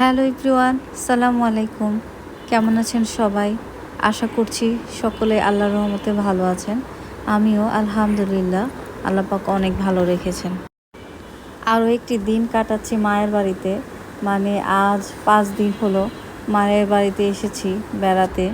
Hello everyone সালামু আলাইকুম। কেমন আছেন সবাই? আশা করছি সকলে আল্লাহ রহমতে ভালো আছেন। আমিও আলহামদুলিল্লাহ, আল্লাহ পাক অনেক ভালো রেখেছেন। আরও একটি দিন কাটাচ্ছি মায়ের বাড়িতে। মানে আজ পাঁচ দিন হলো মায়ের বাড়িতে এসেছি বেড়াতে।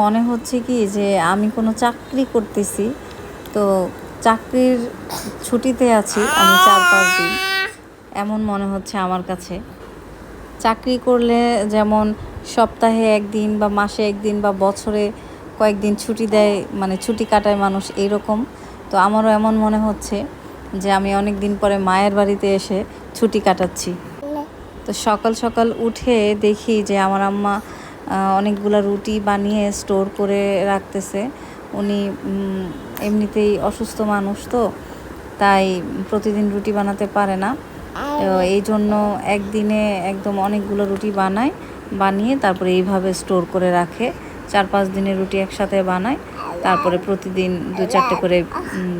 মনে হচ্ছে কি যে আমি কোনো চাকরি করতেছি, তো চাকরির ছুটিতে আছি আমি চার পাঁচ দিন। এমন মনে হচ্ছে আমার কাছে। চাকরি করলে যেমন সপ্তাহে একদিন বা মাসে একদিন বা বছরে কয়েকদিন ছুটি দেয় মানে ছুটি কাটায় মানুষ এইরকম তো আমারও এমন মনে হচ্ছে যে আমি অনেক দিন পরে মায়ের বাড়িতে এসে ছুটি কাটাচ্ছি। তো সকাল সকাল উঠে দেখি যে আমার আম্মা অনেকগুলা রুটি বানিয়ে স্টোর করে রাখতেছে। উনি এমনিতেই অসুস্থ মানুষ তো, তাই প্রতিদিন রুটি বানাতে পারে না। তো এই জন্য একদিনে একদম অনেকগুলো রুটি বানায় বানিয়ে তারপরে এইভাবে স্টোর করে রাখে। চার পাঁচ দিনের রুটি একসাথে বানায় তারপরে প্রতিদিন দু চারটে করে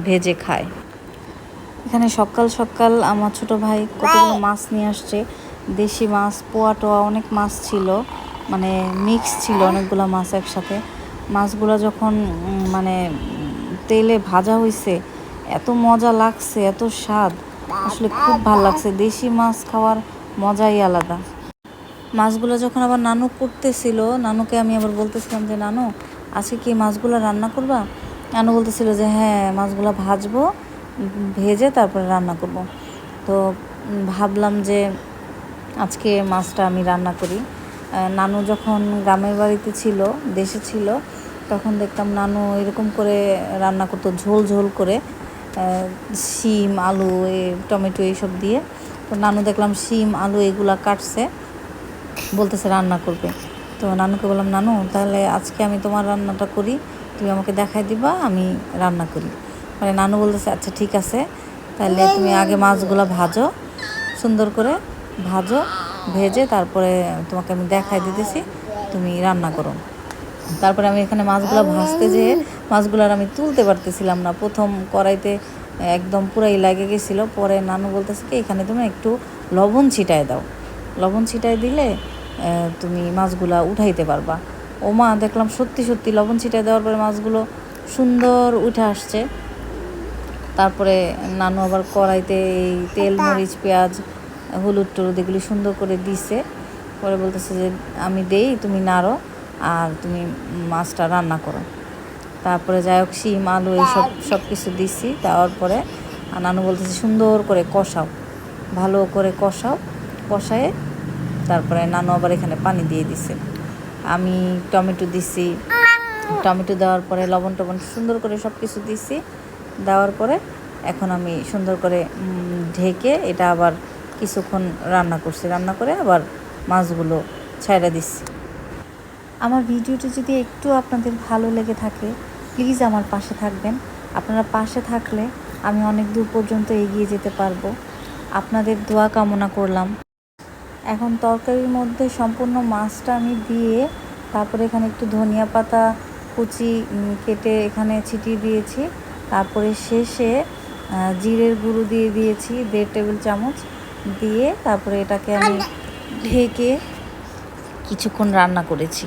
ভেজে খায়। এখানে সকাল সকাল আমার ছোট ভাই কতগুলো মাছ নিয়ে আসছে। দেশি মাছ পোয়া টোয়া অনেক মাছ ছিল মানে মিক্স ছিল অনেকগুলো মাছ একসাথে। মাছগুলো যখন মানে তেলে ভাজা হয়েছে এত মজা লাগছে এত স্বাদ। আসলে খুব ভালো লাগছে। দেশি মাছ খাওয়ার মজাই আলাদা। মাছগুলো যখন আবার নানু করতেছিল, নানুকে আমি আবার বলতেছিলাম যে, নানু, আজকে কি মাছগুলো রান্না করবা? নানু বলতেছিল যে হ্যাঁ মাছগুলো ভাজবো, ভেজে তারপরে রান্না করব। তো ভাবলাম যে, আজকে মাছটা আমি রান্না করি। নানু যখন গ্রামের বাড়িতে ছিল, দেশে ছিল, তখন দেখতাম নানু এরকম করে রান্না করতো, ঝোল ঝোল করে। শিম, আলু টমেটো এইসব দিয়ে। তো নানু দেখলাম শিম, আলু এগুলা কাটছে, বলতেছে রান্না করবে। তো নানুকে বললাম, নানু, তাহলে আজকে আমি তোমার রান্নাটা করি, তুমি আমাকে দেখাই দিবা, আমি রান্না করি। মানে নানু বলতেছে আচ্ছা ঠিক আছে, তাহলে তুমি আগে মাছগুলো ভাজো, সুন্দর করে ভাজো, ভেজে তারপরে তোমাকে আমি দেখাই দিতেছি, তুমি রান্না করো। তারপরে আমি এখানে মাছগুলো ভাজতে যেয়ে মাছগুলো আর আমি তুলতে পারতেছিলাম না। প্রথম কড়াইতে একদম পুরাই লাগে গেছিল পরে নানু বলতেছে কি এখানে তুমি একটু লবণ ছিটায় দাও। লবণ ছিটায় দিলে তুমি মাছগুলা উঠাইতে পারবা। ও মা দেখলাম সত্যি সত্যি লবণ ছিটায় দেওয়ার পরে মাছগুলো সুন্দর উঠে আসছে। তারপরে নানু আবার কড়াইতে এই তেল মরিচ পেঁয়াজ হলুদ টলুদ এগুলি সুন্দর করে দিছে। পরে বলতেছে যে আমি দেই তুমি নাড়ো। আর তুমি মাছটা রান্না করো। তারপরে যাই হোক, শিম, আলু, এইসব সব কিছু দিছি। দেওয়ার পরে নানু বলতেছে, সুন্দর করে কষাও। ভালো করে কষাও, কষায়ে তারপরে নানু আবার এখানে পানি দিয়ে দিছে। আমি টমেটো দিছি। টমেটো দেওয়ার পরে লবণ টবণ সুন্দর করে সব কিছু দিছি। দেওয়ার পরে এখন আমি সুন্দর করে ঢেকে এটা আবার কিছুক্ষণ রান্না করছি। রান্না করে আবার মাছগুলো ছাইড়া দিচ্ছি আমার ভিডিওটি যদি একটু আপনাদের ভালো লেগে থাকে প্লিজ আমার পাশে থাকবেন। আপনারা পাশে থাকলে আমি অনেক দূর পর্যন্ত এগিয়ে যেতে পারব। আপনাদের দোয়া কামনা করলাম। এখন তরকারির মধ্যে সম্পূর্ণ মাছটা আমি দিয়ে তারপরে এখানে একটু ধনিয়া পাতা, কুচি কেটে এখানে ছিটিয়ে দিয়েছি। তারপরে শেষে জিরের গুঁড়ো দিয়ে দিয়েছি, দেড় টেবিল চামচ দিয়ে তারপরে এটাকে আমি ঢেকে কিছুক্ষণ রান্না করেছি।